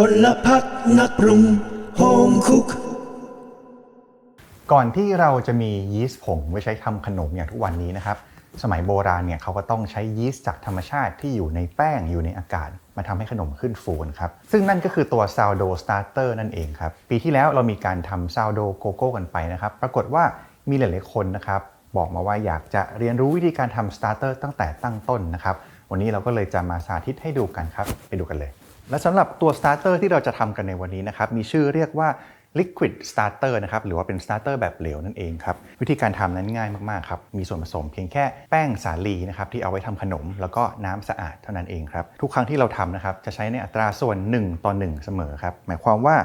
พลพักนักปรุงโฮมคุก ก่อนที่เราจะมียีสต์ผงไว้ใช้ทำขนมอย่างทุกวันนี้นะครับ สมัยโบราณเนี่ยเขาก็ต้องใช้ยีสต์จากธรรมชาติที่อยู่ในแป้งอยู่ในอากาศ มาทำให้ขนมขึ้นฟูนะครับ ซึ่งนั่นก็คือตัวซาวโดสตาร์เตอร์นั่นเองครับ ปีที่แล้วเรามีการทำซาวโดโกโก้กันไปนะครับ ปรากฏว่ามีหลายๆคนนะครับบอกมาว่าอยากจะเรียนรู้วิธีการทำสตาร์เตอร์ตั้งแต่ตั้งต้นนะครับ วันนี้เราก็เลยจะมาสาธิตให้ดูกันครับ ไปดูกันเลย และสำหรับตัวสตาร์เตอร์ที่เราจะทำกันในวันนี้นะครับ มีชื่อเรียกว่า Liquid Starter นะครับ หรือว่าเป็น Starter แบบเหลวนั่นเองครับ วิธีการทำนั้นง่ายมาก ๆ ครับ มีส่วนผสมเพียงแค่แป้งสาลีนะครับ ที่เอาไว้ทำขนม แล้วก็น้ำสะอาดเท่านั้นเองครับ ทุกครั้งที่เราทำนะครับ จะใช้ในอัตราส่วน 1 ต่อ 1 เสมอครับ หมายความว่า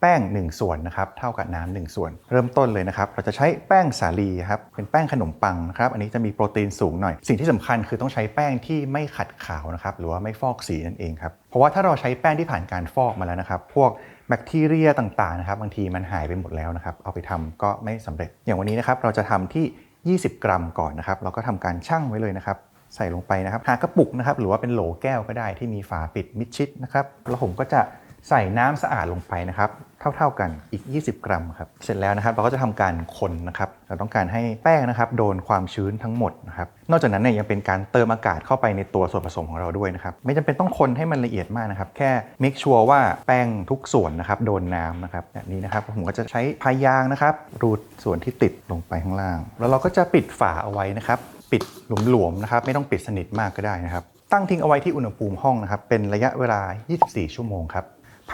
แป้ง 1 ส่วนนะครับเท่ากับน้ำ1ส่วน เริ่มต้นเลยนะครับเราจะใช้แป้งสาลีครับเป็นแป้งขนมปังนะครับอันนี้จะมีโปรตีนสูงหน่อย สิ่งที่สำคัญคือต้องใช้แป้งที่ไม่ขัดขาวนะครับหรือว่าไม่ฟอกสีนั่นเองครับเพราะว่าถ้าเราใช้แป้งที่ผ่านการฟอกมาแล้วนะครับพวกแบคทีเรียต่างๆนะครับบางทีมันหายไปหมดแล้วนะครับเอาไปทำก็ไม่สำเร็จ อย่างวันนี้นะครับเราจะทำที่ 20 กรัมก่อนนะครับเราก็ทำการชั่งไว้เลยนะครับใส่ลงไปนะครับหากระปุกนะครับหรือว่าเป็นโหลแก้วก็ได้ที่มีฝาปิดมิดชิดนะครับแล้วผมก็จะ ใส่น้ำสะอาดลงไปนะครับ เท่าๆกันอีก 20 กรัมครับ เสร็จแล้วนะครับเราก็จะทำการคนนะครับ เราต้องการให้แป้งนะครับโดนความชื้นทั้งหมดนะครับ นอกจากนั้นเนี่ยยังเป็นการเติมอากาศเข้าไปในตัวส่วนผสมของเราด้วยนะครับ ไม่จำเป็นต้องคนให้มันละเอียดมากนะครับ แค่ make sure ว่าแป้งทุกส่วนนะครับโดนน้ำนะครับแบบนี้นะครับ ผมก็จะใช้พายางนะครับรูดส่วนที่ติดลงไปข้างล่าง แล้วเราก็จะปิดฝาเอาไว้นะครับ ปิดหลวมๆนะครับ ไม่ต้องปิดสนิทมากก็ได้นะครับ ตั้งทิ้งเอาไว้ที่อุณหภูมิห้องนะครับ เป็นระยะเวลา 24 ชั่วโมงครับ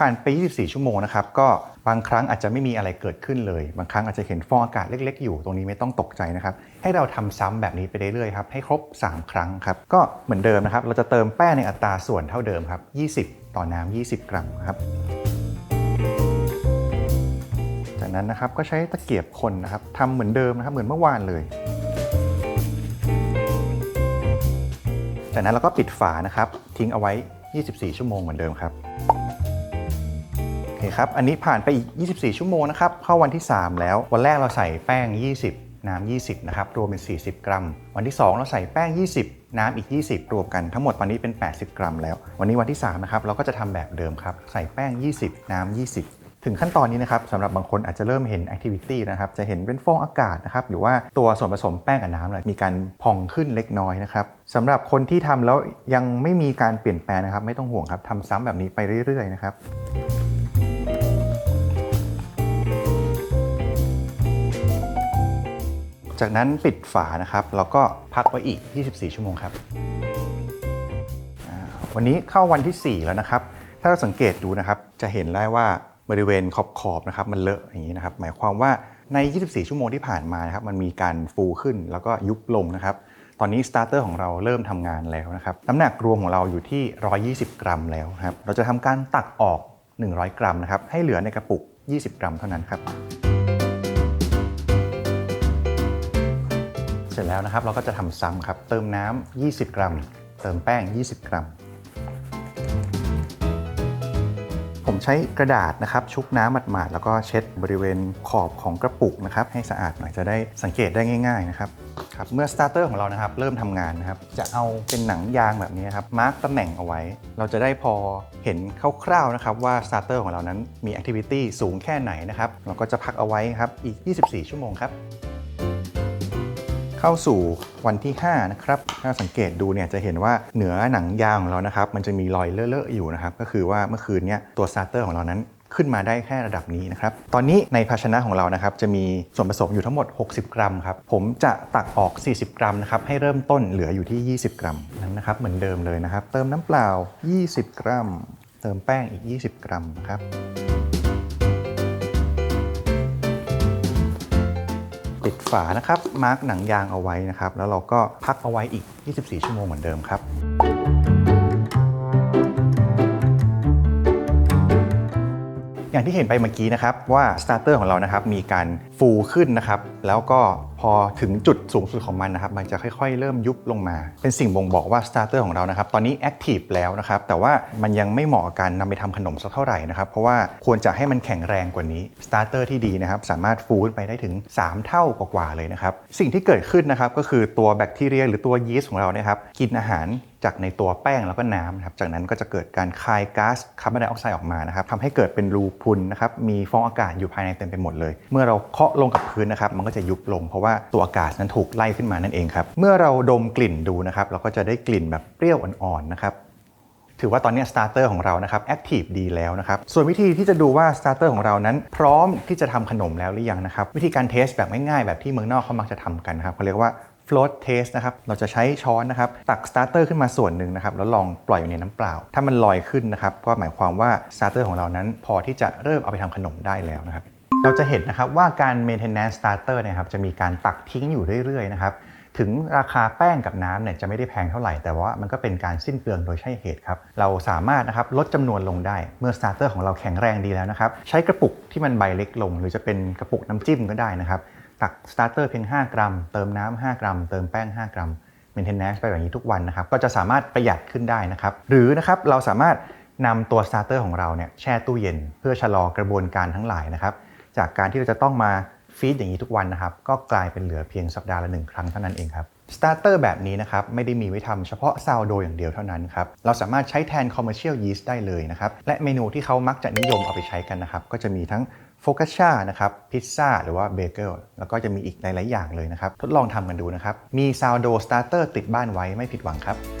ผ่านไป 24 ชั่วโมงนะครับ ก็บางครั้งอาจจะไม่มีอะไรเกิดขึ้นเลย บางครั้งอาจจะเห็นฟองอากาศเล็ก ๆ อยู่ ตรงนี้ไม่ต้องตกใจนะครับ ให้เราทำซ้ำแบบนี้ไปเรื่อยๆครับ ให้ครบ 3 ครั้งครับ ก็เหมือนเดิมนะครับ เราจะเติมแป้งในอัตราส่วนเท่าเดิมครับ 20 ต่อน้ำ20 กรัมครับ จากนั้นนะครับ ก็ใช้ตะเกียบคนนะครับทำเหมือนเดิมนะครับ เหมือนเมื่อวานเลยจากนั้นเราก็ปิดฝานะครับ ทิ้งเอาไว้ 24 ชั่วโมงเหมือนเดิมครับ เคครับ อันนี้ผ่านไปอีก 24 ชั่วโมงนะครับ เข้าวันที่ 3 แล้ว วันแรกเราใส่แป้ง 20 น้ำ 20 นะครับ รวมเป็น 40 กรัม วันที่ 2 เราใส่แป้ง 20 น้ำอีก 20 รวมกันทั้งหมดตอนนี้เป็น 80 กรัม แล้ว วันนี้วันที่ 3 นะครับ เราก็จะทำแบบเดิมครับ ใส่แป้ง 20 น้ำ 20ถึงขั้นตอนนี้นะครับสำหรับบางคนอาจจะเริ่มเห็นแอคทิวิตี้นะครับจะเห็นเป็นฟองอากาศนะครับหรือว่าตัวส่วนผสมแป้งกับน้ำเนี่ยมีการพองขึ้นเล็กน้อยนะครับสำหรับคนที่ทำแล้วยังไม่มีการเปลี่ยนแปลงนะครับ ไม่ต้องห่วงครับทำซ้ำแบบนี้ไปเรื่อยๆนะครับ จากนั้นปิดฝานะครับ แล้วก็พักไว้อีก 24 ชั่วโมงครับ วันนี้เข้าวันที่ 4 แล้วนะครับ ถ้าเราสังเกตดูนะครับ จะเห็นได้ว่าบริเวณขอบๆนะครับมันเลอะอย่างนี้นะครับ หมายความว่าใน 24 ชั่วโมงที่ผ่านมานะครับ มันมีการฟูขึ้นแล้วก็ยุบลงนะครับ ตอนนี้สตาร์เตอร์ของเราเริ่มทำงานแล้วนะครับ น้ำหนักรวมของเราอยู่ที่ 120 กรัมแล้วครับ เราจะทำการตักออก 100 กรัมนะครับ ให้เหลือในกระปุก 20 กรัมเท่านั้นครับ เสร็จแล้วนะครับเราก็จะทำซ้ำครับ เติมน้ำ 20 กรัม เติมแป้ง 20 กรัม ผมใช้กระดาษนะครับชุบน้ำหมาดๆแล้วก็เช็ดบริเวณขอบของกระปุกนะครับให้สะอาดหน่อยจะได้สังเกตได้ง่ายๆนะครับครับเมื่อสตาร์เตอร์ของเรานะครับเริ่มทำงานนะครับจะเอาเป็นหนังยางแบบนี้ครับมาร์กตำแหน่งเอาไว้ เราจะได้พอเห็นคร่าวๆนะครับว่าสตาร์เตอร์ของเรานั้นมีแอคทิวิตี้สูงแค่ไหนนะครับเราก็จะพักเอาไว้ครับอีก 24 ชั่วโมงครับ เข้าสู่วันที่ 5 นะครับ ถ้าสังเกตดูเนี่ยจะเห็นว่าเหนือหนังยางของเรานะครับ มันจะมีรอยเลอะๆอยู่นะครับ ก็คือว่าเมื่อคืนเนี้ตัวสตาเตอร์ของเรานั้นขึ้นมาได้แค่ระดับนี้นะครับ ตอนนี้ในภาชนะของเรานะครับจะมีส่วนผสมอยู่ทั้งหมด 60 กรัมครับ ผมจะตักออก 40 กรัมนะครับให้เริ่มต้นเหลืออยู่ที่ 20 กรัมนั้นนะครับเหมือนเดิมเลยนะครับ เติมน้ำเปล่า 20 กรัม เติมแป้งอีก 20 กรัมนะครับ ปิดฝานะครับ มาร์กหนังยางเอาไว้นะครับ แล้วเราก็พักเอาไว้อีก 24 ชั่วโมงเหมือนเดิมครับอย่างที่เห็นไปเมื่อกี้นะครับว่าสตาร์เตอร์ของเรานะครับมีการฟูขึ้นนะครับแล้วก็ พอถึงจุดสูงสุดของมันนะครับมันจะค่อยๆ เริ่มยุบลงมา เป็นสิ่งบ่งบอกว่าสตาร์เตอร์ของเรานะครับตอนนี้แอคทีฟแล้วนะครับแต่ว่ามันยังไม่เหมาะกับการนำไปทำขนมสักเท่าไหร่นะครับเพราะว่าควรจะให้มันแข็งแรงกว่านี้สตาร์เตอร์ที่ดีนะครับสามารถฟูขึ้นไปได้ถึง 3 เท่ากว่าๆเลยนะครับสิ่งที่เกิดขึ้นนะครับก็คือตัวแบคทีเรีย หรือตัวยีสต์ของเราเนี่ยครับกินอาหารจากในตัวแป้งแล้วก็น้ำนะครับ จากนั้นก็จะเกิดการคายก๊าซคาร์บอนไดออกไซด์ออกมานะครับทำให้เกิดเป็นรูพุนนะครับ มีฟองอากาศอยู่ภายในเต็มไปหมดเลย เมื่อเราเคาะลงกับพื้นนะครับ มันก็จะยุบลง เพราะว่าตัวอากาศนั้นถูกไล่ขึ้นมานั่นเองครับ เมื่อเราดมกลิ่นดูนะครับ เราก็จะได้กลิ่นแบบเปรี้ยวอ่อนๆนะครับ ถือว่าตอนนี้สตาร์เตอร์ของเรานะครับแอคทีฟดีแล้วนะครับ ส่วนวิธีที่จะดูว่าสตาร์เตอร์ของเรานั้น พร้อมที่จะทำขนมแล้วหรือยังนะครับ วิธีการเทสแบบง่ายๆแบบที่เมืองนอกเขามักจะทำกันครับเขาเรียกว่า float test นะครับ เราจะใช้ช้อนนะครับ ตักสตาร์เตอร์ขึ้นมาส่วนหนึ่งนะครับ แล้วลองปล่อยอยู่ในน้ำเปล่า ถ้ามันลอยขึ้นนะครับ ก็หมายความว่าสตาร์เตอร์ของเรานั้น พอที่จะเริ่มเอาไปทำขนมได้แล้วนะครับ เราจะเห็นนะครับว่าการ maintenance starter นยครับจะมีการตักทิ้งอยู่เรื่อยๆนะครับถึงราคาแป้งกับน้ำเนี่ยจะไม่ได้แพงเท่าไหร่ แต่ว่ามันก็เป็นการสิ้นเปลืองโดยใช่เหตุครับ เราสามารถนะครับลดจำนวนลงได้ เมื่อสตาร์เตอร์ของเราแข็งแรงดีแล้วนะครับ ใช้กระปุกที่มันใบเล็กลง หรือจะเป็นกระปุกน้ำจิ้มก็ได้นะครับ ตักสตาร์เตอร์เพียง 5 กรัม เติมน้ำ5กรัม เติมแป้ง 5 กรัม maintenance ไปแบบนี้ทุกวันนะครับ ก็จะสามารถประหยัดขึ้นได้นะครับ หรือนะครับเราสามารถนำตัวสตาร์เตอร์ของเราเนี่ยแช่ตู้เย็น เพื่อชะลอกระบวนการทั้งหลายนะครับ จากการที่เราจะต้องมาฟีดอย่างนี้ทุกวันนะครับ ก็กลายเป็นเหลือเพียงสัปดาห์ละหนึ่งครั้งเท่านั้นเองครับสตาร์เตอร์แบบนี้นะครับไม่ได้มีไว้ทำเฉพาะซาวโดอย่างเดียวเท่านั้นครับ เราสามารถใช้แทน commercial yeast ได้เลยนะครับ และเมนูที่เขามักจะนิยมเอาไปใช้กันนะครับ ก็จะมีทั้งโฟกัชชานะครับพิซซ่าหรือว่าเบเกิลแล้วก็จะมีอีกหลาย ๆ อย่างเลยนะครับ ทดลองทำกันดูนะครับ มีซาวโดสตาร์เตอร์ติดบ้านไว้ไม่ผิดหวังครับ